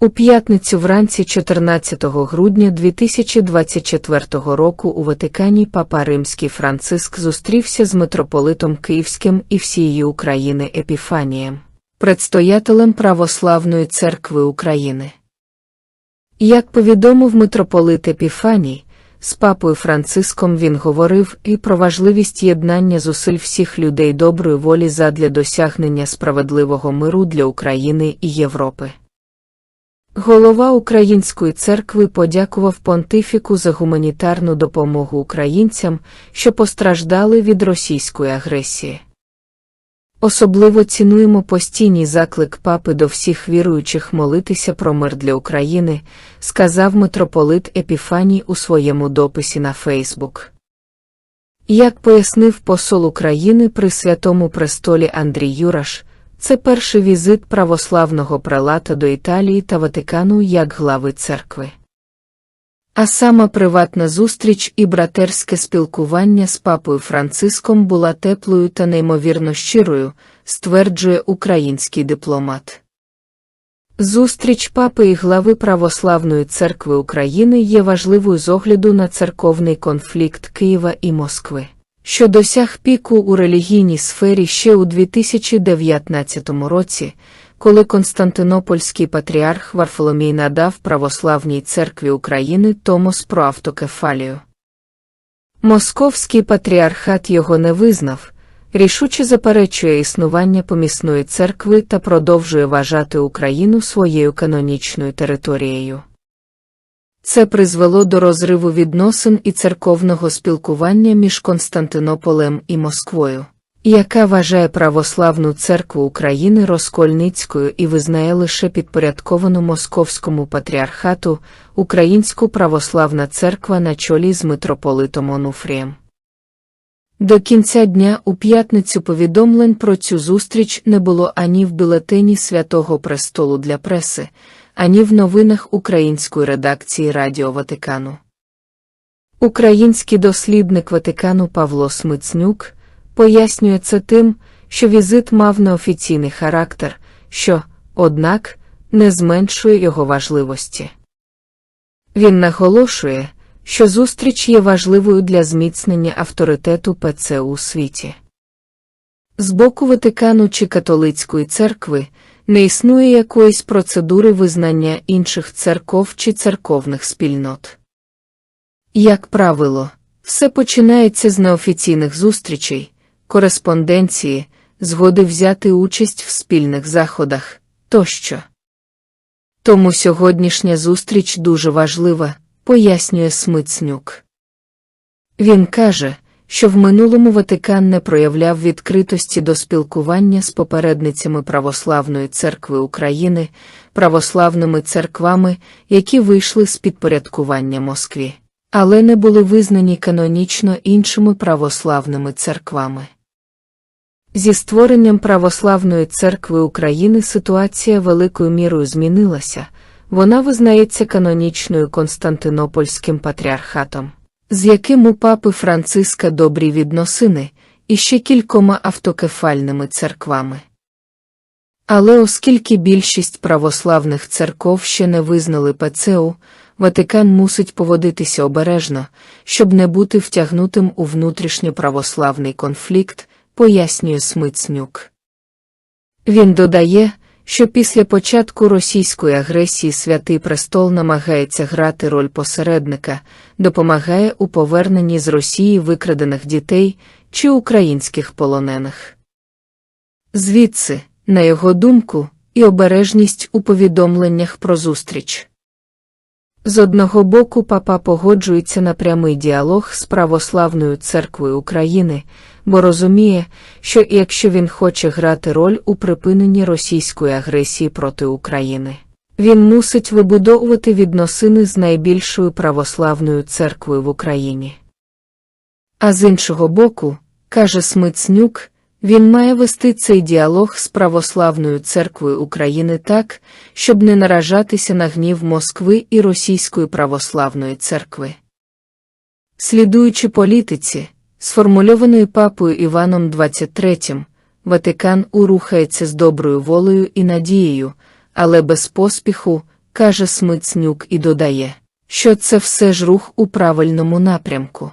У п'ятницю вранці 14 грудня 2024 року у Ватикані Папа Римський Франциск зустрівся з митрополитом Київським і всієї України Епіфанієм, предстоятелем Православної церкви України. Як повідомив митрополит Епіфаній, з папою Франциском він говорив і про важливість єднання зусиль всіх людей доброї волі задля досягнення справедливого миру для України і Європи. Голова Української церкви подякував понтифіку за гуманітарну допомогу українцям, що постраждали від російської агресії. Особливо цінуємо постійний заклик папи до всіх віруючих молитися про мир для України, сказав митрополит Епіфаній у своєму дописі на Фейсбук. Як пояснив посол України при Святому престолі Андрій Юраш, це перший візит православного прелата до Італії та Ватикану як глави церкви. А сама приватна зустріч і братерське спілкування з папою Франциском була теплою та неймовірно щирою, стверджує український дипломат. Зустріч папи і глави Православної церкви України є важливою з огляду на церковний конфлікт Києва і Москви, що досяг піку у релігійній сфері ще у 2019 році, коли Константинопольський патріарх Варфоломій надав Православній церкві України Томос про автокефалію. Московський патріархат його не визнав, рішуче заперечує існування помісної церкви та продовжує вважати Україну своєю канонічною територією. Це призвело до розриву відносин і церковного спілкування між Константинополем і Москвою яка вважає православну церкву України розкольницькою і визнає лише підпорядковану московському патріархату Українську православна церква на чолі з митрополитом Онуфрієм. До кінця дня у п'ятницю повідомлень про цю зустріч не було ані в бюлетені Святого Престолу для преси, ані в новинах української редакції Радіо Ватикану. Український дослідник Ватикану Павло Смицнюк пояснює це тим, що візит мав неофіційний характер, що, однак, не зменшує його важливості. Він наголошує, що зустріч є важливою для зміцнення авторитету ПЦ у світі. З боку Ватикану чи католицької церкви не існує якоїсь процедури визнання інших церков чи церковних спільнот. Як правило, все починається з неофіційних зустрічей, кореспонденції, згоди взяти участь в спільних заходах тощо. Тому сьогоднішня зустріч дуже важлива, пояснює Смицнюк. Він каже, що в минулому Ватикан не проявляв відкритості до спілкування з попередницями Православної церкви України, православними церквами, які вийшли з підпорядкування Москві, але не були визнані канонічно іншими православними церквами. Зі створенням Православної церкви України ситуація великою мірою змінилася, вона визнається канонічною Константинопольським патріархатом, з яким у папи Франциска добрі відносини, і ще кількома автокефальними церквами. Але оскільки більшість православних церков ще не визнали ПЦУ, Ватикан мусить поводитися обережно, щоб не бути втягнутим у внутрішньоправославний конфлікт пояснює Смицнюк. Він додає, що після початку російської агресії Святий Престол намагається грати роль посередника, допомагає у поверненні з Росії викрадених дітей чи українських полонених. Звідси, на його думку, і обережність у повідомленнях про зустріч. З одного боку, папа погоджується на прямий діалог з Православною церквою України, бо розуміє, що якщо він хоче грати роль у припиненні російської агресії проти України, він мусить вибудовувати відносини з найбільшою православною церквою в Україні. А з іншого боку, каже Смицнюк, він має вести цей діалог з Православною церквою України так, щоб не наражатися на гнів Москви і Російської православної церкви. Слідуючи політиці, сформульованої папою Іваном XXIII, Ватикан урухається з доброю волею і надією, але без поспіху, каже Смицнюк і додає, що це все ж рух у правильному напрямку.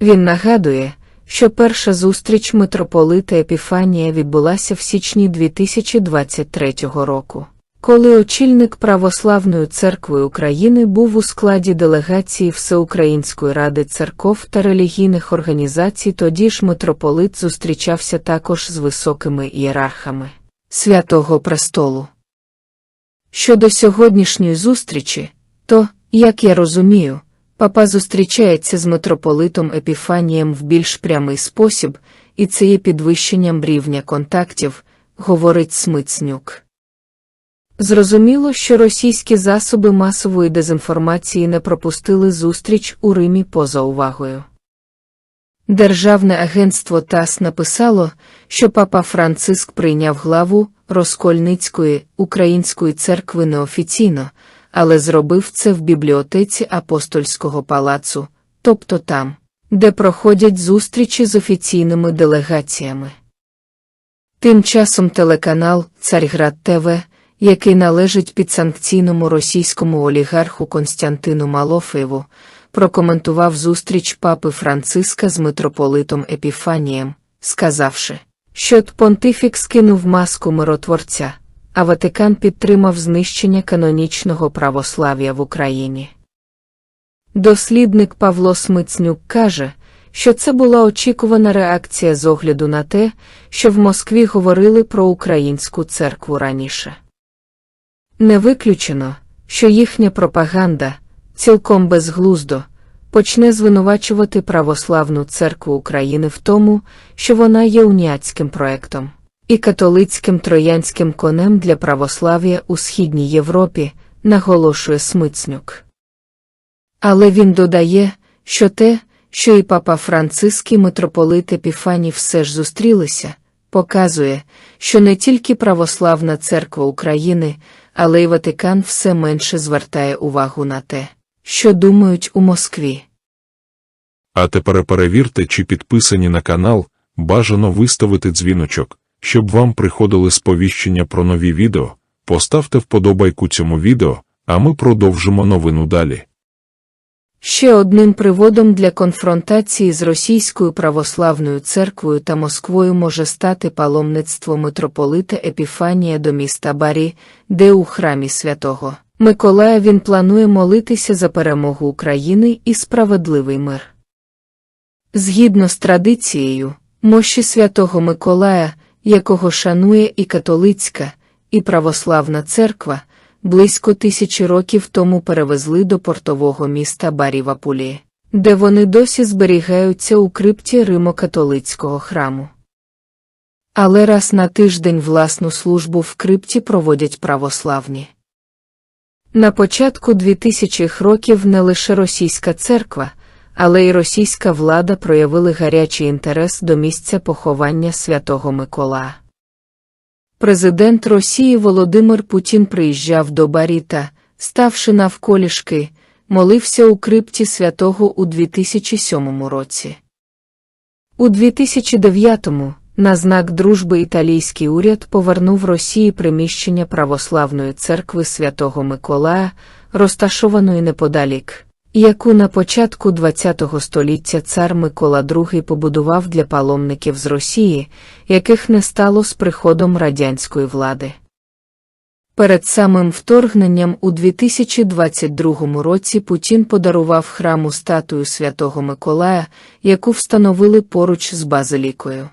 Він нагадує, що перша зустріч митрополита Епіфанія відбулася в січні 2023 року, коли очільник Православної церкви України був у складі делегації Всеукраїнської ради церков та релігійних організацій, тоді ж митрополит зустрічався також з високими ієрархами Святого Престолу. Щодо сьогоднішньої зустрічі, то, як я розумію, папа зустрічається з митрополитом Епіфанієм в більш прямий спосіб, і це є підвищенням рівня контактів, говорить Смицнюк. Зрозуміло, що російські засоби масової дезінформації не пропустили зустріч у Римі поза увагою. Державне агентство ТАСС написало, що папа Франциск прийняв главу Розкольницької української церкви неофіційно, але зробив це в бібліотеці апостольського палацу, тобто там, де проходять зустрічі з офіційними делегаціями. Тим часом телеканал Царьград ТВ, який належить підсанкційному російському олігарху Константину Малофеєву, прокоментував зустріч папи Франциска з митрополитом Епіфанієм, сказавши, що понтифік скинув маску миротворця, а Ватикан підтримав знищення канонічного православ'я в Україні. Дослідник Павло Смицнюк каже, що це була очікувана реакція з огляду на те, що в Москві говорили про українську церкву раніше. Не виключено, що їхня пропаганда, цілком безглуздо, почне звинувачувати православну церкву України в тому, що вона є уніатським проектом і католицьким троянським конем для православ'я у Східній Європі, наголошує Смицнюк. Але він додає, що те, що і папа Франциск і митрополит Епіфаній все ж зустрілися, показує, що не тільки православна церква України, але й Ватикан все менше звертає увагу на те, що думають у Москві. А тепер перевірте, чи підписані на канал, бажано виставити дзвіночок, щоб вам приходили сповіщення про нові відео. Поставте вподобайку цьому відео, а ми продовжимо новину далі. Ще одним приводом для конфронтації з Російською православною церквою та Москвою може стати паломництво митрополита Епіфанія до міста Барі, де у храмі святого Миколая він планує молитися за перемогу України і справедливий мир. Згідно з традицією, мощі святого Миколая, якого шанує і католицька, і православна церква, близько тисячі років тому перевезли до портового міста Барівапулі, де вони досі зберігаються у крипті Римо-католицького храму. Але раз на тиждень власну службу в крипті проводять православні. На початку 2000-х років не лише російська церква, але й російська влада проявили гарячий інтерес до місця поховання святого Микола. Президент Росії Володимир Путін приїжджав до Баріта, ставши навколішки, молився у крипті святого у 2007 році. У 2009-му, на знак дружби італійський уряд повернув Росії приміщення православної церкви святого Миколая, розташованої неподалік яку на початку ХХ століття цар Микола II побудував для паломників з Росії, яких не стало з приходом радянської влади. Перед самим вторгненням у 2022 році Путін подарував храму статую святого Миколая, яку встановили поруч з базилікою.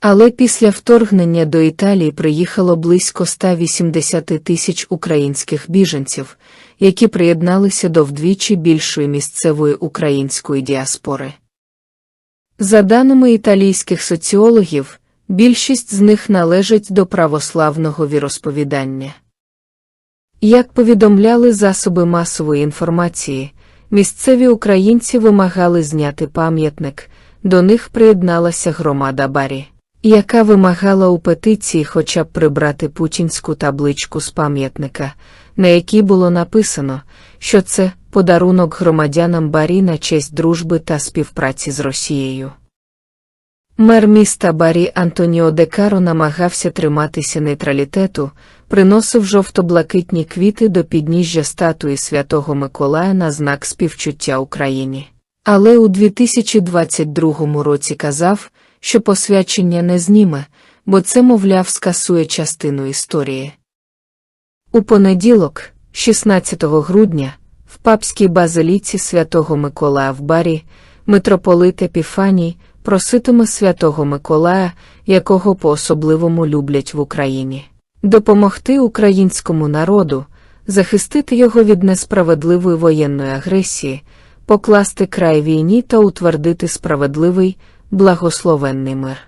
Але після вторгнення до Італії приїхало близько 180 тисяч українських біженців, які приєдналися до вдвічі більшої місцевої української діаспори. За даними італійських соціологів, більшість з них належать до православного віросповідання. Як повідомляли засоби масової інформації, місцеві українці вимагали зняти пам'ятник, до них приєдналася громада Барі яка вимагала у петиції хоча б прибрати путінську табличку з пам'ятника, на якій було написано, що це подарунок громадянам Барі на честь дружби та співпраці з Росією. Мер міста Барі Антоніо Декаро намагався триматися нейтралітету, приносив жовто-блакитні квіти до підніжжя статуї Святого Миколая на знак співчуття Україні. Але у 2022 році казав, що посвячення не зніме, бо це, мовляв, скасує частину історії. У понеділок, 16 грудня, в папській базиліці Святого Миколая в барі, митрополит Епіфаній проситиме Святого Миколая, якого по-особливому люблять в Україні, допомогти українському народу, захистити його від несправедливої воєнної агресії, покласти край війні та утвердити справедливий, благословенний мир.